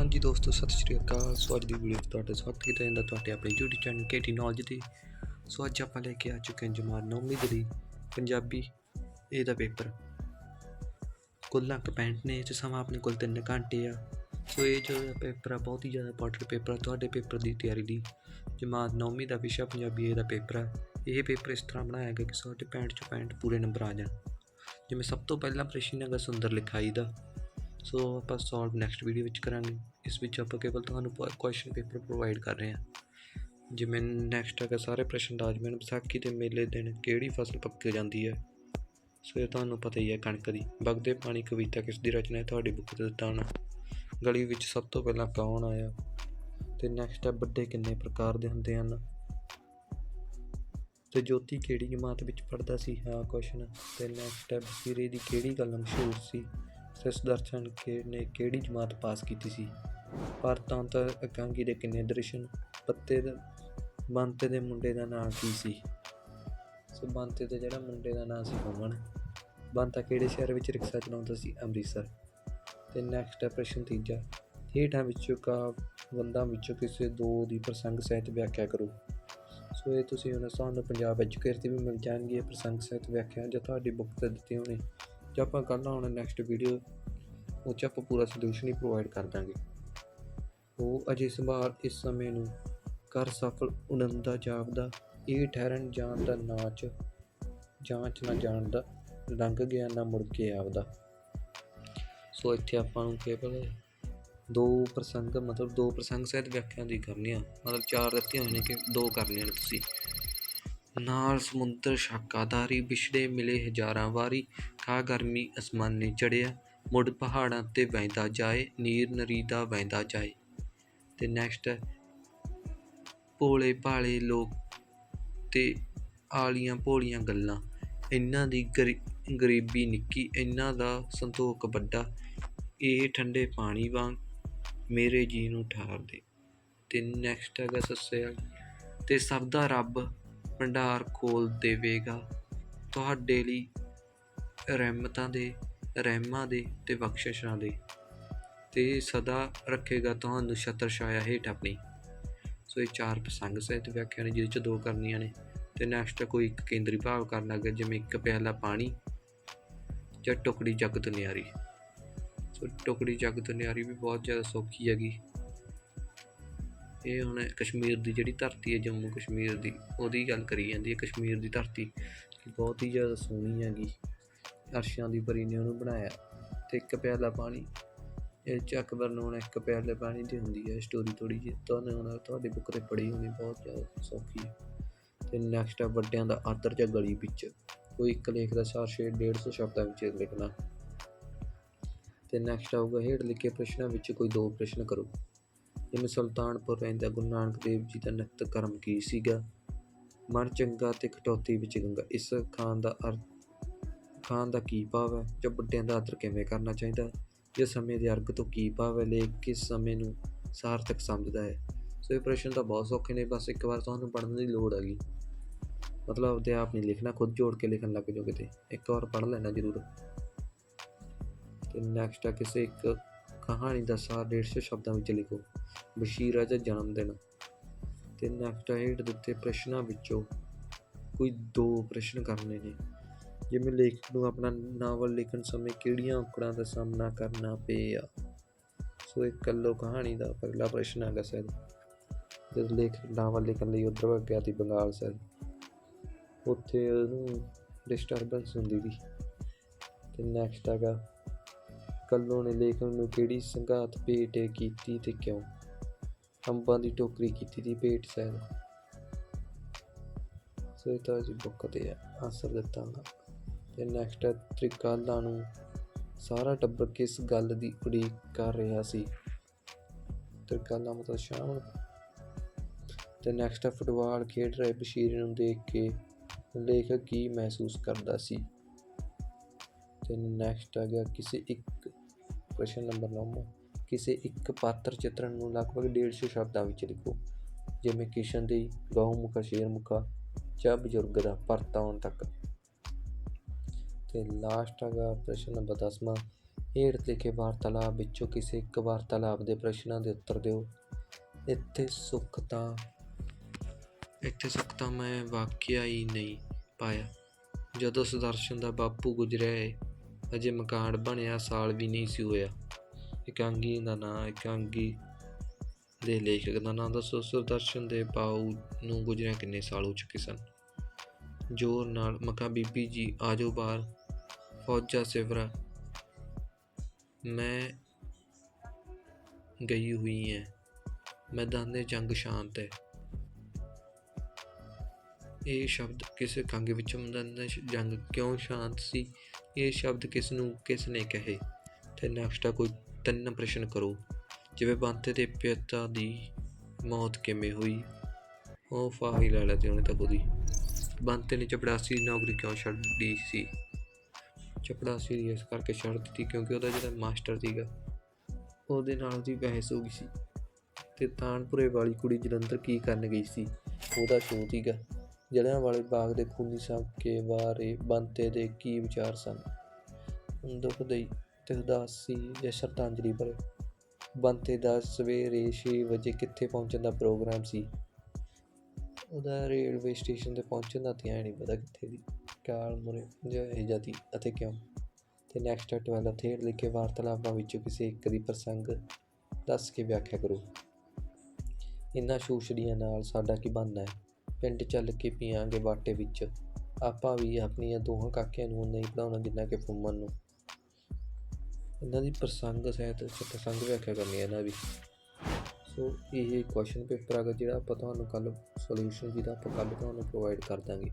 ਹਾਂਜੀ ਦੋਸਤੋ, ਸਤਿ ਸ਼੍ਰੀ ਅਕਾਲ। ਸੋ ਅੱਜ ਦੀ ਵੀਡੀਓ ਤੁਹਾਡਾ ਸਵਾਗਤ ਕੀਤਾ ਜਾਂਦਾ ਤੁਹਾਡੇ ਆਪਣੇ YouTube ਚੈਨਲ ਕੇਟੀ ਨੌਲੇਜ ਤੇ। ਸੋ ਅੱਜ ਆਪਾਂ ਲੈ ਕੇ ਆ ਚੁੱਕੇ ਹਾਂ ਜਮਾਤ ਨੌਵੀਂ ਦੇ ਲਈ ਪੰਜਾਬੀ ਇਹ ਦਾ ਪੇਪਰ। ਕੁੱਲ ਅੰਕ 65 ਨੇ ਤੇ ਸਮਾਂ ਆਪਣੇ ਕੋਲ 3 ਘੰਟੇ ਆ। ਸੋ ਇਹ ਜੋ ਪੇਪਰ ਆ, ਬਹੁਤ ਹੀ ਜ਼ਿਆਦਾ ਇੰਪੋਰਟੈਂਟ ਪੇਪਰ ਆ ਤੁਹਾਡੇ ਪੇਪਰ ਦੀ ਤਿਆਰੀ ਲਈ ਜਮਾਤ ਨੌਵੀਂ ਦਾ ਵਿਸ਼ਾ ਪੰਜਾਬੀ ਇਹ ਦਾ ਪੇਪਰ ਆ। ਇਹ ਪੇਪਰ ਇਸ ਤਰ੍ਹਾਂ ਬਣਾਇਆ ਗਿਆ ਕਿ ਤੁਹਾਡੇ 65 ਚੋਂ 65 ਪੂਰੇ ਨੰਬਰ ਆ ਜਾਣ। ਜਿਵੇਂ ਸਭ ਤੋਂ ਪਹਿਲਾਂ ਪ੍ਰਸ਼ਨ ਹੈਗਾ ਸੁੰਦਰ ਲਿਖਾਈ ਦਾ। ਸੋ ਆਪਾਂ ਸੋਲਵ ਨੈਕਸਟ ਵੀਡੀਓ ਵਿੱਚ ਕਰਾਂਗੇ। ਇਸ ਵਿੱਚ ਆਪਾਂ ਕੇਵਲ ਤੁਹਾਨੂੰ ਕੁਐਸਚਨ ਪੇਪਰ ਪ੍ਰੋਵਾਈਡ ਕਰ ਰਹੇ ਹਾਂ। ਜਿਵੇਂ ਨੈਕਸਟ ਹੈਗਾ ਸਾਰੇ ਪ੍ਰਸ਼ਨ ਰਾਜਮਨ ਵਿਸਾਖੀ ਦੇ ਮੇਲੇ ਦਿਨ ਕਿਹੜੀ ਫਸਲ ਪੱਕੀ ਜਾਂਦੀ ਹੈ? ਸੋ ਇਹ ਤੁਹਾਨੂੰ ਪਤਾ ਹੀ ਹੈ ਕਣਕ ਦੀ। ਵਗਦੇ ਪਾਣੀ ਕਵਿਤਾ ਕਿਸ ਦੀ ਰਚਨਾ ਹੈ? ਤੁਹਾਡੀ ਬੁੱਕ ਤੇ ਦਿੱਤਾ ਹੋਣਾ। ਗਲੀ ਵਿੱਚ ਸਭ ਤੋਂ ਪਹਿਲਾਂ ਕੌਣ ਆਇਆ? ਤੇ ਨੈਕਸਟ ਹੈ ਵੱਡੇ ਕਿੰਨੇ ਪ੍ਰਕਾਰ ਦੇ ਹੁੰਦੇ ਹਨ? ਤੇ ਜੋਤੀ ਕਿਹੜੀ ਜਮਾਤ ਵਿੱਚ ਪੜ੍ਹਦਾ ਸੀ? ਹਾਂ ਕੁਐਸਚਨ ਤੇ ਨੈਕਸਟ ਹੈ ਬਸੀਰੇ ਦੀ ਕਿਹੜੀ ਗੱਲ ਮਸ਼ਹੂਰ ਸੀ? ਸਿਸ ਦਰਸ਼ਨ ਕੇ ਨੇ ਕਿਹੜੀ ਜਮਾਤ ਪਾਸ ਕੀਤੀ ਸੀ? ਪਰਤੰਤਰ ਇਕਾਂਗੀ ਦੇ ਕਿੰਨੇ ਦ੍ਰਿਸ਼ਨ, ਪੱਤੇ ਦੇ, ਬੰਤੇ ਦੇ ਮੁੰਡੇ ਦਾ ਨਾਂ ਕੀ ਸੀ? ਸੋ ਬੰਤੇ ਦੇ ਜਿਹੜਾ ਮੁੰਡੇ ਦਾ ਨਾਂ ਸੀ ਅਮਨ ਬੰਤਾ ਕਿਹੜੇ ਸ਼ਹਿਰ ਵਿੱਚ ਰਿਕਸ਼ਾ ਚਲਾਉਂਦਾ ਸੀ? ਅੰਮ੍ਰਿਤਸਰ। ਤੇ ਨੈਕਸਟ ਹੈ ਪ੍ਰਸ਼ਨ ਤੀਜਾ। ਹੇਠਾਂ ਵਿੱਚੋਂ ਕਾ ਕਾਬੰਦਾਂ ਵਿੱਚੋਂ ਕਿਸੇ ਦੋ ਦੀ ਪ੍ਰਸੰਗ ਸਹਿਤ ਵਿਆਖਿਆ ਕਰੋ। ਸੋ ਇਹ ਤੁਸੀਂ ਉਹਨਾਂ ਸਾਨੂੰ ਪੰਜਾਬ ਐਜੂਕੇਸ਼ਨ ਤੇ ਵੀ ਮਿਲ ਜਾਣਗੇ। ਪ੍ਰਸੰਗ ਸਹਿਤ ਵਿਆਖਿਆ ਜਾਂ ਤੁਹਾਡੀ ਬੁੱਕ ਤੇ ਦਿੱਤੀ ਹੋਣੀ ਜਾਂ ਆਪਾਂ ਕੱਲ੍ਹ ਆਉਣਾ ਨੈਕਸਟ ਵੀਡੀਓ ਉਹ 'ਚ ਆਪਾਂ ਪੂਰਾ ਸੋਲੂਸ਼ਨ ਹੀ ਪ੍ਰੋਵਾਈਡ ਕਰ ਦਾਂਗੇ। ਉਹ ਅਜੇ ਸੰਭਾਲ ਇਸ ਸਮੇਂ ਨੂੰ ਕਰ ਸਫਲ ਉਨੰਦਾ ਜਾਪਦਾ, ਇਹ ਠਹਿਰਨ ਜਾਣ ਦਾ ਨਾਚ, ਜਾਂਚ ਨਾ ਜਾਣ ਦਾ, ਲੰਘ ਗਿਆ ਨਾ ਮੁੜ ਕੇ ਆਵਦਾ ਸੋ ਇੱਥੇ ਆਪਾਂ ਨੂੰ ਕੇਵਲ ਦੋ ਪ੍ਰਸੰਗ, ਮਤਲਬ ਦੋ ਪ੍ਰਸੰਗ ਸਹਿਤ ਵਿਆਖਿਆ ਦੀ ਕਰਨੀ ਆ ਮਤਲਬ ਚਾਰ ਦਿੱਤੀਆਂ ਹੋਈਆਂ ਨੇ ਕਿ ਦੋ ਕਰਨੀਆਂ ਨੇ ਤੁਸੀਂ। ਨਾਲ ਸਮੁੰਦਰ ਸ਼ਾਕਾਦਾਰੀ ਵਿਛੜੇ ਮਿਲੇ ਹਜ਼ਾਰਾਂ ਵਾਰੀ, ਖਾ ਗਰਮੀ ਅਸਮਾਨੇ ਚੜਿਆ ਮੁੜ ਪਹਾੜਾਂ ਤੇ ਵਹਿੰਦਾ ਜਾਏ, ਨੀਰ ਨਰੀ ਦਾ ਵਹਿੰਦਾ ਜਾਏ। ਤੇ ਨੈਕਸਟ ਹੈ ਭੋਲੇ ਭਾਲੇ ਲੋਕ ਤੇ ਆਲੀਆਂ ਭੋਲੀਆਂ ਗੱਲਾਂ। ਇਹਨਾਂ ਦੀ ਗਰੀ- ਗਰੀਬੀ ਨਿੱਕੀ, ਇਹਨਾਂ ਦਾ ਸੰਤੋਖ ਵੱਡਾ। ਇਹ ਠੰਡੇ ਪਾਣੀ ਵਾਂਗ ਮੇਰੇ ਜੀ ਨੂੰ ਠਾਰ ਦੇ। ਤੇ ਨੈਕਸਟ ਹੈਗਾ ਸੱਸਿਆ। ਤੇ ਸਭ ਦਾ ਰੱਬ ਭੰਡਾਰ ਖੋਲ ਦੇਵੇਗਾ। ਤੁਹਾਡੇ ਲਈ ਰਹਿਮਤਾਂ ਦੇ, ਰਹਿਮਾਂ ਦੇ ਤੇ ਬਖਸ਼ਿਸ਼ਾਂ ਦੇ। ਤੇ ਸਦਾ ਰੱਖੇਗਾ ਤੁਹਾਨੂੰ ਛਤਰ ਛਾਇਆ ਹੇਠ ਆਪਣੀ। ਸੋ ਇਹ ਚਾਰ ਪ੍ਰਸੰਗ ਸਹਿਤ ਵਿਆਖਿਆ ਨੇ, ਜਿਹਦੇ ਚ ਦੋ ਕਰਨੀਆਂ ਨੇ। ਤੇ ਨੈਕਸਟ ਕੋਈ ਇੱਕ ਕੇਂਦਰੀ ਭਾਵ ਕਰਨ ਹੈਗਾ, ਜਿਵੇਂ ਇੱਕ ਪਿਆਲਾ ਪਾਣੀ ਜਾਂ ਟੁਕੜੀ ਜਗ ਨਿਆਰੀ। ਸੋ ਟੁਕੜੀ ਜਗਤ ਨਿਆਰੀ ਵੀ ਬਹੁਤ ਜ਼ਿਆਦਾ ਸੌਖੀ ਹੈਗੀ। ਇਹ ਹੁਣ ਕਸ਼ਮੀਰ ਦੀ ਜਿਹੜੀ ਧਰਤੀ ਹੈ, ਜੰਮੂ ਕਸ਼ਮੀਰ ਦੀ, ਉਹਦੀ ਗੱਲ ਕਰੀ ਜਾਂਦੀ ਹੈ, ਕਸ਼ਮੀਰ ਦੀ ਧਰਤੀ। ਬਹੁਤ ਹੀ ਜ਼ਿਆਦਾ ਸੋਹਣੀ ਹੈਗੀ। ਅਰਸ਼ਾਂ ਦੀ ਪਰੀ ਨੇ ਉਹਨੂੰ ਬਣਾਇਆ। ਤੇ ਇੱਕ ਪਿਆਲਾ ਪਾਣੀ, ਇਹ ਚ ਅਕਬਰ ਨੂੰ ਹੁਣ ਇੱਕ ਪਿਆਲੇ ਪਾਣੀ ਦੀ ਹੁੰਦੀ ਹੈ। ਸਟੋਰੀ ਥੋੜੀ ਜਿਹੀ ਤੁਹਾਨੂੰ ਤੁਹਾਡੀ ਬੁੱਕ ਤੇ ਪੜ੍ਹੀ ਹੋਣੀ, ਬਹੁਤ ਜ਼ਿਆਦਾ ਸੌਖੀ ਹੈ। ਤੇ ਨੈਕਸਟ ਆ ਵੱਡਿਆਂ ਦਾ ਆਦਰ ਜਾਂ ਗਲੀ ਵਿੱਚ। ਕੋਈ ਇੱਕ ਲੇਖ ਦਾ ਸਾਰ ਸ਼ੇਡ 150 ਸ਼ਬਦਾਂ ਵਿੱਚ ਲਿਖਣਾ। ਤੇ ਨੈਕਸਟ ਆਊਗਾ ਹੇਠ ਲਿਖੇ ਪ੍ਰਸ਼ਨਾਂ ਵਿੱਚ ਕੋਈ ਦੋ ਪ੍ਰਸ਼ਨ ਕਰੋ। ਜਿਵੇਂ ਸੁਲਤਾਨਪੁਰ ਰਹਿੰਦਾ ਗੁਰੂ ਨਾਨਕ ਦੇਵ ਜੀ ਦਾ ਨਿੱਤ ਕਰਮ ਕੀ ਸੀਗਾ? ਮਨ ਚੰਗਾ ਤੇ ਕਟੌਤੀ ਵਿੱਚ ਗੰਗਾ। ਇਸ ਖਾਨ ਦਾ ਅਰਥ ਖਾਨ ਦਾ ਕੀ ਭਾਵ ਹੈ? ਜਾਂ ਵੱਡਿਆਂ ਦਾ ਆਦਰ ਕਿਵੇਂ ਕਰਨਾ ਚਾਹੀਦਾ? ਜਾਂ ਸਮੇਂ ਦੇ ਅਰਗ ਤੋਂ ਕੀ ਭਾਵ ਹੈ? ਲੇਖ ਕਿਸ ਸਮੇਂ ਨੂੰ ਸਾਰਥਕ ਸਮਝਦਾ ਹੈ? ਸੋ ਇਹ ਪ੍ਰਸ਼ਨ ਤਾਂ ਬਹੁਤ ਸੌਖੇ ਨੇ। ਬਸ ਇੱਕ ਵਾਰ ਤੁਹਾਨੂੰ ਪੜ੍ਹਨ ਦੀ ਲੋੜ ਹੈਗੀ। ਮਤਲਬ ਆਪਦੇ ਆਪ ਨਹੀਂ ਲਿਖਣਾ, ਖੁਦ ਜੋੜ ਕੇ ਲਿਖਣ ਲੱਗ ਜਾਓ ਕਿਤੇ ਇੱਕ ਵਾਰ ਪੜ੍ਹ ਲੈਣਾ ਜ਼ਰੂਰ। ਤੇ ਨੈਕਸਟ ਆ ਕਿਸੇ ਇੱਕ ਕਹਾਣੀ ਦਾ ਸਾਰ 150 ਸ਼ਬਦਾਂ ਵਿੱਚ ਲਿਖੋ। ਬਸ਼ੀਰਾ ਦਾ ਜਨਮ ਦਿਨ। ਤੇ ਨੈਕਸਟ ਹੇਠ ਦਿੱਤੇ ਪ੍ਰਸ਼ਨਾਂ ਵਿੱਚੋਂ ਕੋਈ ਦੋ ਪ੍ਰਸ਼ਨ ਕਰਨੇ ਨੇ। ਜਿਵੇਂ ਲੇਖਕ ਨੂੰ ਆਪਣਾ ਨਾਵਲ ਲਿਖਣ ਸਮੇਂ ਕਿਹੜੀਆਂ ਔਕੜਾਂ ਦਾ ਸਾਹਮਣਾ ਕਰਨਾ ਪਿਆ। ਸੋ ਇਹ ਕੱਲੋ ਕਹਾਣੀ ਦਾ ਪਹਿਲਾ ਪ੍ਰਸ਼ਨ ਹੈਗਾ ਸਰ। ਜਦ ਲੇਖਕ ਨਾਵਲ ਲਿਖਣ ਲਈ ਉੱਧਰ ਗਿਆ ਸੀ ਬੰਗਾਲ ਸਰ, ਉੱਥੇ ਉਹਨੂੰ ਡਿਸਟਰਬੈਂਸ ਹੁੰਦੀ ਸੀ। ਤੇ ਨੈਕਸਟ ਹੈਗਾ ਕੱਲੋਂ ਨੇ ਲੇਖਕ ਨੂੰ ਕਿਹੜੀ ਸੰਘਾਤ ਭੇਟ ਕੀਤੀ ਤੇ ਕਿਉਂ? ਅੰਬਾਂ ਦੀ ਟੋਕਰੀ ਕੀਤੀ ਦੀ ਭੇਟ ਸਹਿ ਸੋ ਇਹ ਤਾਂ ਜੀ ਬੁੱਕ ਤੇ ਆਨਸਰ ਦਿੱਤਾ ਹੁੰਦਾ ਤੇ ਨੈਕਸਟ ਹੈ ਨੂੰ ਸਾਰਾ ਟੱਬਰ ਕਿਸ ਗੱਲ ਦੀ ਉਡੀਕ ਕਰ ਰਿਹਾ ਸੀ? ਤ੍ਰਿਕਾਲਾ ਮਤਲਬ ਸ਼ਾਮ ਨੂੰ। ਤੇ ਨੈਕਸਟ ਫੁੱਟਬਾਲ ਖੇਡ ਰਹੇ ਬਸ਼ੀਰ ਨੂੰ ਦੇਖ ਕੇ ਲੇਖਕ ਕੀ ਮਹਿਸੂਸ ਕਰਦਾ ਸੀ? ਤੇ ਨੈਕਸਟ ਆ ਗਿਆ ਕਿਸੇ ਇੱਕ ਪ੍ਰਸ਼ਨ ਨੰਬਰ 9 ਕਿਸੇ ਇੱਕ ਪਾਤਰ ਚਿੱਤਰਨ ਨੂੰ ਲਗਭਗ 150 ਸ਼ਬਦਾਂ ਵਿੱਚ ਲਿਖੋ, ਜਿਵੇਂ ਕਿਸ਼ਨ ਦੀ ਗਊ ਮੁਖਾ, ਸ਼ੇਰ ਮੁਖਾ ਜਾਂ ਬਜ਼ੁਰਗ ਦਾ ਪਰਤ ਆਉਣ ਤੱਕ। ਤੇ ਲਾਸਟ ਹੈਗਾ ਪ੍ਰਸ਼ਨ ਨੰਬਰ 10ਵਾਂ ਹੇਠ ਲਿਖੇ ਵਾਰਤਾਲਾਪ ਵਿੱਚੋਂ ਕਿਸੇ ਇੱਕ ਵਾਰਤਾਲਾਪ ਦੇ ਪ੍ਰਸ਼ਨਾਂ ਦੇ ਉੱਤਰ ਦਿਓ। ਇੱਥੇ ਸੁੱਖ ਤਾਂ, ਇੱਥੇ ਸੁੱਖ ਤਾਂ ਮੈਂ ਵਾਕਿਆ ਹੀ ਨਹੀਂ ਪਾਇਆ। ਜਦੋਂ ਸੁਦਰਸ਼ਨ ਦਾ ਬਾਪੂ ਗੁਜ਼ਰਿਆ ਏ ਅਜੇ ਮਕਾਨ ਬਣਿਆ, ਸਾਲ ਵੀ ਨਹੀਂ ਸੀ ਹੋਇਆ। ਇਕਾਂਗੀ ਦਾ ਨਾਂ, ਇਕਾਂਗੀ ਦੇ ਲੇਖਕ ਦਾ ਨਾਂ ਦੱਸੋ। ਸੁਦਰਸ਼ਨ ਦੇ ਪਾਉ ਨੂੰ ਗੁਜ਼ਰਿਆ ਕਿੰਨੇ ਸਾਲ ਹੋ ਚੁੱਕੇ ਸਨ? ਜ਼ੋਰ ਨਾਲ ਮਕਾ ਬੀਬੀ ਜੀ, ਆਜੋ ਬਾਹਰ। ਫੌਜਾ ਸਿਵਰਾ, ਮੈਂ ਗਈ ਹੋਈ ਹੈ ਮੈਦਾਨੇ ਜੰਗ ਸ਼ਾਂਤ ਹੈ ਇਹ ਸ਼ਬਦ ਕਿਸੇ ਕੰਗ ਵਿੱਚ ਮੈਦਾਨੇ ਜੰਗ ਕਿਉਂ ਸ਼ਾਂਤ ਸੀ? ਇਹ ਸ਼ਬਦ ਕਿਸ ਨੂੰ ਕਿਸ ਨੇ ਕਹੇ? ਤੇ ਨੈਕਸਟ ਕੋਈ ਤਿੰਨ ਪ੍ਰਸ਼ਨ ਕਰੋ। ਜਿਵੇਂ ਬੰਤੇ ਦੇ ਪਿਤਾ ਦੀ ਮੌਤ ਕਿਵੇਂ ਹੋਈ? ਉਹ ਫਾਹੀ ਲੈ ਲਿਆ ਤੇ ਉਹਨੇ ਤਾਂ ਖੁਦ ਬੰਤੇ ਨੇ ਚਪੜਾਸੀ ਦੀ ਨੌਕਰੀ ਕਿਉਂ ਛੱਡੀ ਸੀ? ਚਪੜਾਸੀ ਦੀ ਇਸ ਕਰਕੇ ਛੱਡ ਦਿੱਤੀ ਕਿਉਂਕਿ ਉਹਦਾ ਜਿਹੜਾ ਮਾਸਟਰ ਸੀਗਾ, ਉਹਦੇ ਨਾਲ ਦੀ ਬਹਿਸ ਹੋ ਗਈ ਸੀ। ਤੇ ਤਾਨਪੁਰੇ ਵਾਲੀ ਕੁੜੀ ਜਲੰਧਰ ਕੀ ਕਰਨ ਗਈ ਸੀ? ਉਹਦਾ ਸ਼ੋਅ ਸੀਗਾ। ਜਲਿਆਂ ਵਾਲੇ ਬਾਗ ਦੇ ਖੂਨੀ ਸਾਕੇ ਬਾਰੇ ਬੰਤੇ ਦੇ ਕੀ ਵਿਚਾਰ ਸਨ? ਦੁੱਖ ਦੀ ਤੇ ਉਦਾਸੀ ਜਾਂ ਸ਼ਰਧਾਂਜਲੀ ਭਰੇ। ਬੰਤੇ ਦਾ ਸਵੇਰੇ 6 ਵਜੇ ਕਿੱਥੇ ਪਹੁੰਚਣ ਦਾ ਪ੍ਰੋਗਰਾਮ ਸੀ? ਉਹਦਾ ਰੇਲਵੇ ਸਟੇਸ਼ਨ ਤੇ ਪਹੁੰਚਣ ਦਾ ਧਿਆਨ ਨਹੀਂ ਪਤਾ ਕਿੱਥੇ ਦੀ ਕਾਲ ਮੁਰੇ ਜਾਂ ਇਹ ਜਾਤੀ ਅਤੇ ਕਿਉਂ? ਤੇ ਨੈਕਸਟ 12 ਥੇੜ ਲਿਖੇ ਵਾਰਤਾਲਾਪਾਂ ਵਿੱਚੋਂ ਕਿਸੇ ਇੱਕ ਦੀ ਪ੍ਰਸੰਗ ਦੱਸ ਕੇ ਵਿਆਖਿਆ ਕਰੋ। ਇਨ੍ਹਾਂ ਸ਼ੂਸ਼ੜੀਆਂ ਨਾਲ ਸਾਡਾ ਕੀ ਬਣਨਾ ਹੈ? ਪਿੰਡ ਚੱਲ ਕੇ ਪੀਆਂਗੇ ਬਾਟੇ ਵਿੱਚ। ਆਪਾਂ ਵੀ ਆਪਣੀਆਂ ਦੋਹਾਂ ਕਾਕਿਆਂ ਨੂੰ ਨਹੀਂ ਪੜਾਉਣਾ ਜਿੰਨਾ ਕਿ ਫੁੰਮਨ ਨੂੰ। ਇਹਨਾਂ ਦੀ ਪ੍ਰਸੰਗ ਸਹਿਤ ਪ੍ਰਸੰਗ ਵਿਆਖਿਆ ਕਰਨੀ ਹੈ ਇਹਨਾਂ ਦੀ। ਸੋ ਇਹ ਕੁਐਸਚਨ ਪੇਪਰ ਅਗਰ ਜਿਹੜਾ ਆਪਾਂ ਤੁਹਾਨੂੰ ਕੱਲ ਸੋਲੂਸ਼ਨ ਜਿਹਦਾ ਆਪਾਂ ਕੱਲ ਤੁਹਾਨੂੰ ਪ੍ਰੋਵਾਈਡ ਕਰ ਦਾਂਗੇ।